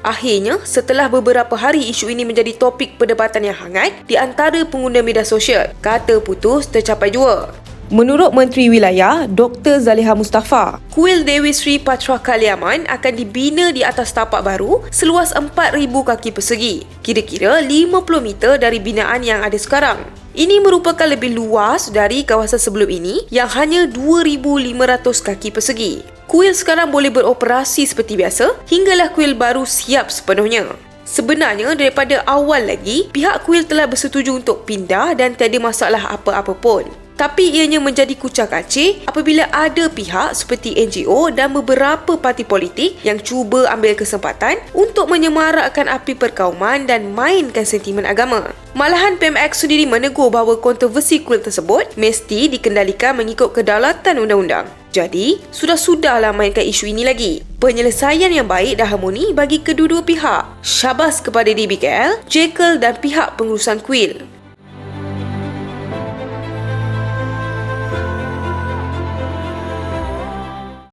Akhirnya, setelah beberapa hari isu ini menjadi topik perdebatan yang hangat di antara pengguna media sosial, kata putus tercapai jua. Menurut Menteri Wilayah, Dr. Zaliha Mustafa, kuil Dewi Sri Patra Kaliaman akan dibina di atas tapak baru seluas 4,000 kaki persegi, kira-kira 50 meter dari binaan yang ada sekarang. Ini merupakan lebih luas dari kawasan sebelum ini yang hanya 2,500 kaki persegi. Kuil sekarang boleh beroperasi seperti biasa hinggalah kuil baru siap sepenuhnya. Sebenarnya daripada awal lagi, pihak kuil telah bersetuju untuk pindah dan tiada masalah apa-apa pun. Tapi ianya menjadi kucak kacir apabila ada pihak seperti NGO dan beberapa parti politik yang cuba ambil kesempatan untuk menyemarakkan api perkauman dan mainkan sentimen agama. Malahan PMX sendiri menegur bahawa kontroversi kuil tersebut mesti dikendalikan mengikut kedaulatan undang-undang. Jadi, sudah-sudahlah mainkan isu ini lagi. Penyelesaian yang baik dan harmoni bagi kedua-dua pihak. Syabas kepada DBKL, Jekyll dan pihak pengurusan kuil.